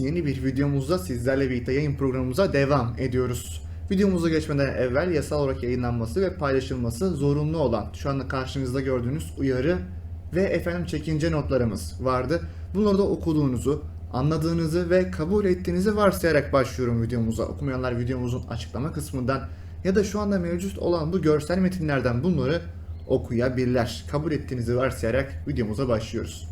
yeni bir videomuzda sizlerle birlikte yayın programımıza devam ediyoruz. Videomuza geçmeden evvel yasal olarak yayınlanması ve paylaşılması zorunlu olan şu anda karşınızda gördüğünüz uyarı ve efendim çekince notlarımız vardı. Bunları da okuduğunuzu, anladığınızı ve kabul ettiğinizi varsayarak başlıyorum videomuza. Okumayanlar videomuzun açıklama kısmından ya da şu anda mevcut olan bu görsel metinlerden bunları okuyabilirler. Kabul ettiğinizi varsayarak videomuza başlıyoruz.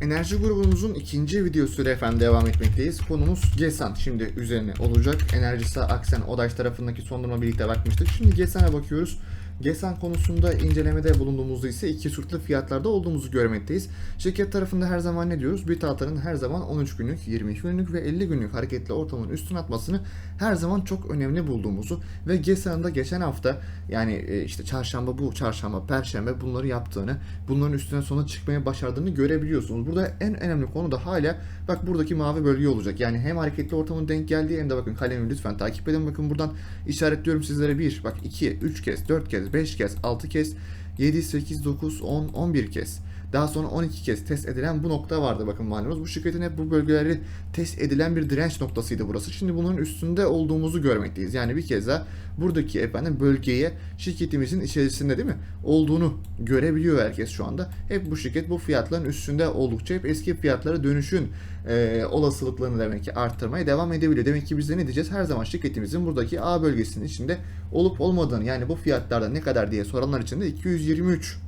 Enerji grubumuzun ikinci videosuyla efendim devam etmekteyiz. Konumuz GESAN şimdi üzerine olacak. Enerjisa Aksen Odaş tarafındaki son duruma birlikte bakmıştık. Şimdi GESAN'a bakıyoruz. GESAN konusunda incelemede bulunduğumuzda ise iki sürtülü fiyatlarda olduğumuzu görmekteyiz. Şirket tarafında her zaman ne diyoruz? Bir tahtanın her zaman 13 günlük, 22 günlük ve 50 günlük hareketli ortamın üstüne atmasını her zaman çok önemli bulduğumuzu ve GESAN'ın da geçen hafta yani e, işte çarşamba bu çarşamba, perşembe bunları yaptığını, bunların üstüne sonra çıkmaya başardığını görebiliyorsunuz. Burada en önemli konu da hala bak buradaki mavi bölge olacak. Yani hem hareketli ortamın denk geldiği hem de bakın kalemi lütfen takip edin. Bakın buradan işaretliyorum sizlere 1, bak 2, 3 kez, 4 kez, 5 kez, 6 kez, 7, 8, 9, 10, 11 kez. Daha sonra 12 kez test edilen bu nokta vardı bakın malumunuz. Bu şirketin hep bu bölgeleri test edilen bir direnç noktasıydı burası. Şimdi bunun üstünde olduğumuzu görmekteyiz. Yani bir kez daha buradaki efendim bölgeye şirketimizin içerisinde değil mi? Olduğunu görebiliyor herkes şu anda. Hep bu şirket bu fiyatların üstünde oldukça hep eski fiyatlara dönüşün e, olasılıklarını demek ki arttırmaya devam edebiliyor. Demek ki biz de ne diyeceğiz? Her zaman şirketimizin buradaki A bölgesinin içinde olup olmadığını yani bu fiyatlarda ne kadar diye soranlar için de 223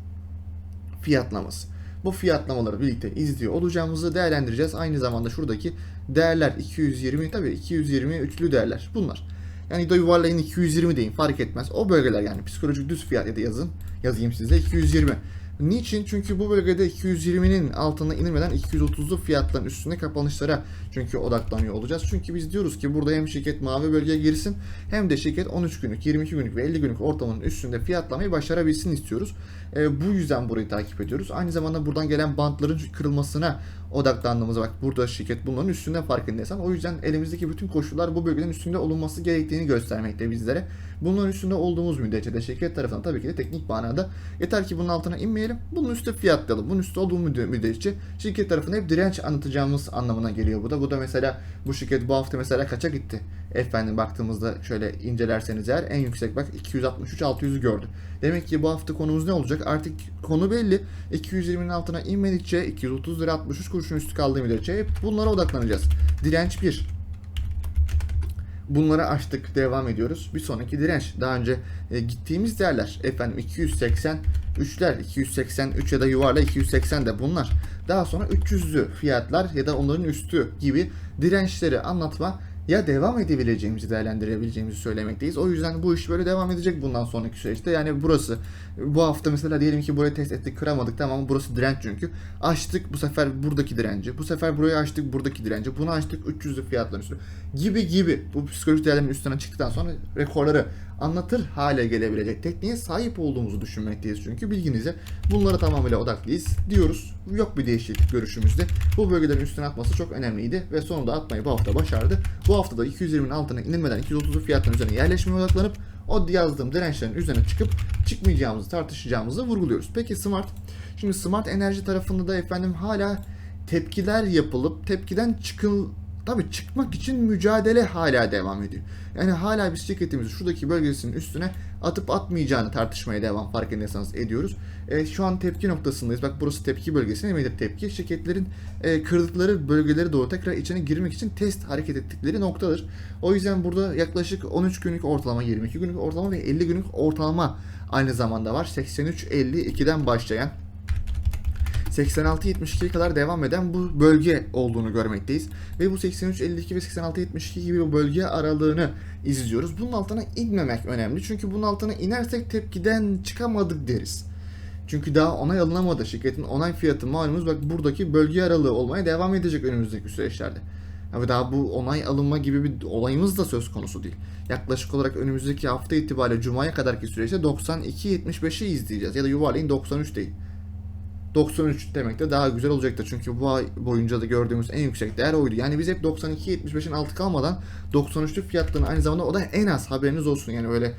fiyatlaması. Bu fiyatlamaları birlikte izliyor olacağımızı değerlendireceğiz. Aynı zamanda şuradaki değerler 220 tabii 220 üçlü değerler bunlar. Yani da yuvarlayın 220 deyin fark etmez. O bölgeler yani psikolojik düz fiyat ya da yazın yazayım size 220. Niçin? Çünkü bu bölgede 220'nin altına inilmeden 230'lu fiyatların üstüne kapanışlara çünkü odaklanıyor olacağız. Çünkü biz diyoruz ki burada hem şirket mavi bölgeye girsin hem de şirket 13 günlük, 22 günlük ve 50 günlük ortamının üstünde fiyatlamayı başarabilsin istiyoruz. E, bu yüzden burayı takip ediyoruz. Aynı zamanda buradan gelen bantların kırılmasına odaklandığımızda bak burada şirket bunların üstünde farkındaysan o yüzden elimizdeki bütün koşullar bu bölgenin üstünde olunması gerektiğini göstermekte bizlere. Bunların üstünde olduğumuz müddetçe de şirket tarafından tabii ki de teknik manada yeter ki bunun altına inmeyelim. Bunun üstü fiyatlayalım. Bunun üstü olduğu müdde- müddetçe şirket tarafına hep direnç anlatacağımız anlamına geliyor bu da. Bu da mesela bu şirket bu hafta mesela kaça gitti? Efendim baktığımızda şöyle incelerseniz eğer en yüksek bak 263 600'ü gördü. Demek ki bu hafta konumuz ne olacak? Artık konu belli. 220'nin altına inmedikçe 230 lira 63 kuruşun üstü kaldığı müddetçe bunlara odaklanacağız. Direnç 1. Bunları açtık, devam ediyoruz. Bir sonraki direnç. Daha önce e, gittiğimiz değerler. Efendim 280 3'ler, 283 ya da yuvarla 280 de bunlar. Daha sonra 300'lü fiyatlar ya da onların üstü gibi dirençleri anlatma ya devam edebileceğimizi değerlendirebileceğimizi söylemekteyiz. O yüzden bu iş böyle devam edecek bundan sonraki süreçte. Yani burası bu hafta mesela diyelim ki burayı test ettik kıramadık tamam burası direnç çünkü. Açtık bu sefer buradaki direnci. Bu sefer burayı açtık buradaki direnci. Bunu açtık 300'lü fiyatların üstü. Gibi gibi bu psikolojik değerlerin üstüne çıktıktan sonra rekorları anlatır hale gelebilecek tekniğe sahip olduğumuzu düşünmekteyiz çünkü bilginize bunlara tamamıyla odaklıyız diyoruz. Yok bir değişiklik görüşümüzde. Bu bölgelerin üstüne atması çok önemliydi ve sonunda atmayı bu hafta başardı. Bu hafta da 220'nin altına inilmeden 230'lu fiyatların üzerine yerleşmeye odaklanıp o yazdığım dirençlerin üzerine çıkıp çıkmayacağımızı tartışacağımızı vurguluyoruz. Peki Smart? Şimdi Smart Enerji tarafında da efendim hala tepkiler yapılıp tepkiden çıkıl tabii çıkmak için mücadele hala devam ediyor. Yani hala biz şirketimizi şuradaki bölgesinin üstüne atıp atmayacağını tartışmaya devam farkındaysanız ediyoruz. E, şu an tepki noktasındayız. Bak burası tepki bölgesi. Nedir tepki? Şirketlerin e, kırdıkları bölgeleri doğru tekrar içine girmek için test hareket ettikleri noktadır. O yüzden burada yaklaşık 13 günlük ortalama, 22 günlük ortalama ve 50 günlük ortalama aynı zamanda var. 83-52'den başlayan 86-72'ye kadar devam eden bu bölge olduğunu görmekteyiz. Ve bu 83-52 ve 86-72 gibi bu bölge aralığını izliyoruz. Bunun altına inmemek önemli. Çünkü bunun altına inersek tepkiden çıkamadık deriz. Çünkü daha onay alınamadı. Şirketin onay fiyatı malumunuz bak buradaki bölge aralığı olmaya devam edecek önümüzdeki süreçlerde. Abi daha bu onay alınma gibi bir olayımız da söz konusu değil. Yaklaşık olarak önümüzdeki hafta itibariyle Cuma'ya kadarki süreçte 92-75'i izleyeceğiz. Ya da yuvarlayın 93 değil. 93 demek de daha güzel olacaktır. Çünkü bu ay boyunca da gördüğümüz en yüksek değer oydu. Yani biz hep 92-75'in altı kalmadan 93'lük fiyatlarını aynı zamanda o da en az haberiniz olsun. Yani öyle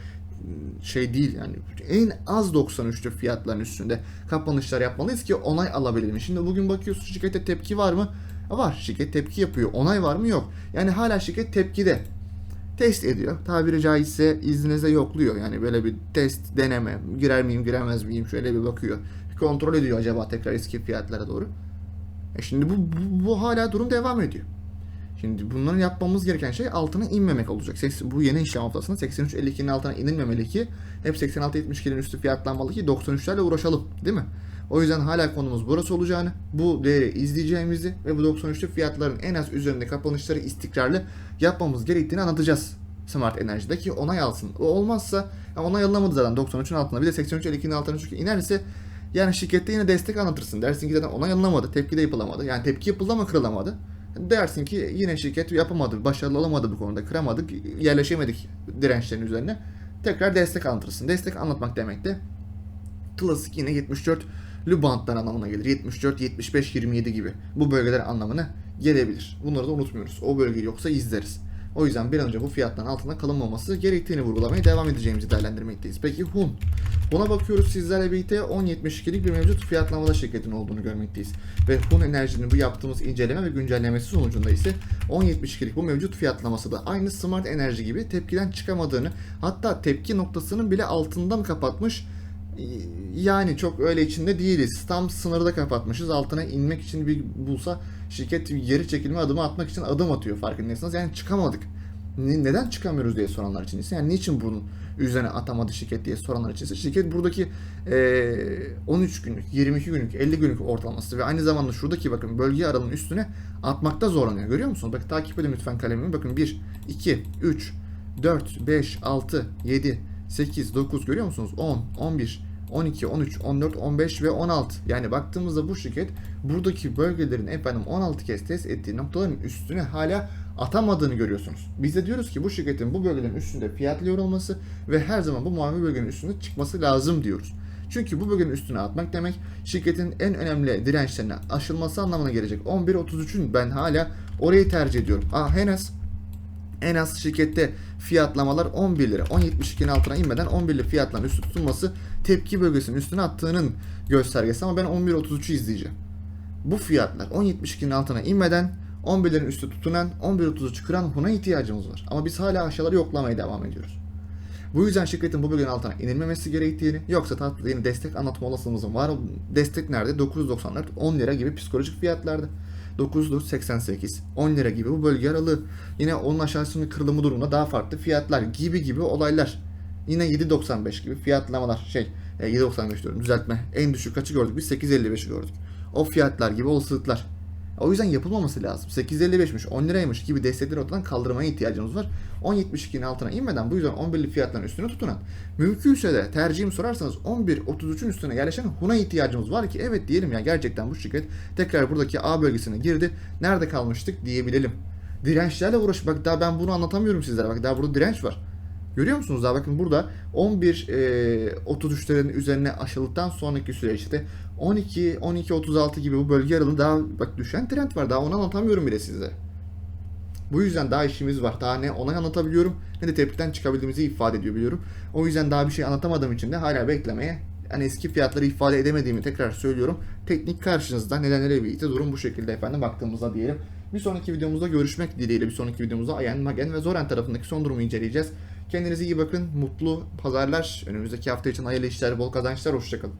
şey değil yani en az 93'lü fiyatların üstünde kapanışlar yapmalıyız ki onay alabilelim. Şimdi bugün bakıyorsun şirkette tepki var mı? Var. Şirket tepki yapıyor. Onay var mı? Yok. Yani hala şirket tepkide. Test ediyor. Tabiri caizse izninizle yokluyor. Yani böyle bir test, deneme. Girer miyim, giremez miyim? Şöyle bir bakıyor. Kontrol ediyor acaba tekrar eski fiyatlara doğru. E şimdi bu, bu, bu hala durum devam ediyor. Şimdi bunların yapmamız gereken şey altına inmemek olacak. Bu yeni işlem haftasında 83.52'nin altına inilmemeli ki hep 86-72'nin üstü fiyatlanmalı ki 93'lerle uğraşalım değil mi? O yüzden hala konumuz burası olacağını, bu değeri izleyeceğimizi ve bu 93'lü fiyatların en az üzerinde kapanışları istikrarlı yapmamız gerektiğini anlatacağız. Smart Enerji'de ki onay alsın. O olmazsa ya onay alınamadı zaten 93'ün altına bir de 83.52'nin altına çünkü inerse yani şirkette yine destek anlatırsın. Dersin ki zaten onay alınamadı, tepki de yapılamadı. Yani tepki yapıldı ama kırılamadı. Dersin ki yine şirket yapamadı, başarılı olamadı bu konuda, kıramadık, yerleşemedik dirençlerin üzerine. Tekrar destek anlatırsın. Destek anlatmak demek de klasik yine 74'lü bantlar anlamına gelir. 74, 75, 27 gibi. Bu bölgeler anlamına gelebilir. Bunları da unutmuyoruz. O bölge yoksa izleriz. O yüzden bir an önce bu fiyatların altında kalınmaması gerektiğini vurgulamaya devam edeceğimizi değerlendirmekteyiz. Peki Hun. Buna bakıyoruz sizlerle birlikte 10.72'lik bir mevcut fiyatlamada şirketin olduğunu görmekteyiz. Ve Hun Enerji'nin bu yaptığımız inceleme ve güncellemesi sonucunda ise 10.72'lik bu mevcut fiyatlaması da aynı Smart Enerji gibi tepkiden çıkamadığını hatta tepki noktasının bile altından kapatmış yani çok öyle içinde değiliz. Tam sınırda kapatmışız. Altına inmek için bir bulsa şirket geri çekilme adımı atmak için adım atıyor farkındaysanız. Yani çıkamadık. Ne- neden çıkamıyoruz diye soranlar için ise yani niçin bunun üzerine atamadı şirket diye soranlar için ise şirket buradaki eee, 13 günlük, 22 günlük, 50 günlük ortalaması ve aynı zamanda şuradaki bakın bölge aralığının üstüne atmakta zorlanıyor. Görüyor musunuz? Bakın takip edin lütfen kalemimi. Bakın 1, 2, 3, 4, 5, 6, 7, 8, 9 görüyor musunuz? 10, 11, 12, 13, 14, 15 ve 16. Yani baktığımızda bu şirket buradaki bölgelerin efendim 16 kez test ettiği noktaların üstüne hala atamadığını görüyorsunuz. Biz de diyoruz ki bu şirketin bu bölgelerin üstünde fiyatlıyor olması ve her zaman bu mavi bölgenin üstünde çıkması lazım diyoruz. Çünkü bu bölgenin üstüne atmak demek şirketin en önemli dirençlerine aşılması anlamına gelecek. 11.33'ün ben hala orayı tercih ediyorum. En az en az şirkette fiyatlamalar 11 lira. 10.72'nin altına inmeden 11 lira fiyatların üstü tutulması tepki bölgesinin üstüne attığının göstergesi ama ben 11.33'ü izleyeceğim. Bu fiyatlar 10.72'nin altına inmeden 11'lerin üstü tutunan 11.33'ü kıran Hun'a ihtiyacımız var. Ama biz hala aşağıları yoklamaya devam ediyoruz. Bu yüzden şirketin bu bölgenin altına inilmemesi gerektiğini yoksa tatlı yeni destek anlatma olasılığımızın var. Destek nerede? 994, 10 lira gibi psikolojik fiyatlarda. 988, 10 lira gibi bu bölge aralığı. Yine onun aşağısının kırılımı durumunda daha farklı fiyatlar gibi gibi olaylar. Yine 7.95 gibi fiyatlamalar şey e, 7.95 diyorum düzeltme. En düşük kaçı gördük? Biz 8.55'i gördük. O fiyatlar gibi olasılıklar. O yüzden yapılmaması lazım. 8.55'miş, 10 liraymış gibi destekleri ortadan kaldırmaya ihtiyacımız var. 10.72'nin altına inmeden bu yüzden 11'li fiyatların üstüne tutunan. Mümkünse de tercihimi sorarsanız 11.33'ün üstüne yerleşen Hun'a ihtiyacımız var ki evet diyelim ya gerçekten bu şirket tekrar buradaki A bölgesine girdi. Nerede kalmıştık diyebilelim. Dirençlerle uğraş. Bak daha ben bunu anlatamıyorum sizlere. Bak daha burada direnç var. Görüyor musunuz daha bakın burada 11 e, 33'lerin üzerine aşıldıktan sonraki süreçte 12 12 36 gibi bu bölge aralığında daha bak düşen trend var. Daha onu anlatamıyorum bile size. Bu yüzden daha işimiz var. Daha ne onay anlatabiliyorum ne de tepkiden çıkabildiğimizi ifade ediyor biliyorum. O yüzden daha bir şey anlatamadığım için de hala beklemeye yani eski fiyatları ifade edemediğimi tekrar söylüyorum. Teknik karşınızda nedenlere birlikte durum bu şekilde efendim baktığımızda diyelim. Bir sonraki videomuzda görüşmek dileğiyle bir sonraki videomuzda Ayen, Magen ve Zoren tarafındaki son durumu inceleyeceğiz. Kendinize iyi bakın. Mutlu pazarlar. Önümüzdeki hafta için hayırlı işler, bol kazançlar. Hoşçakalın.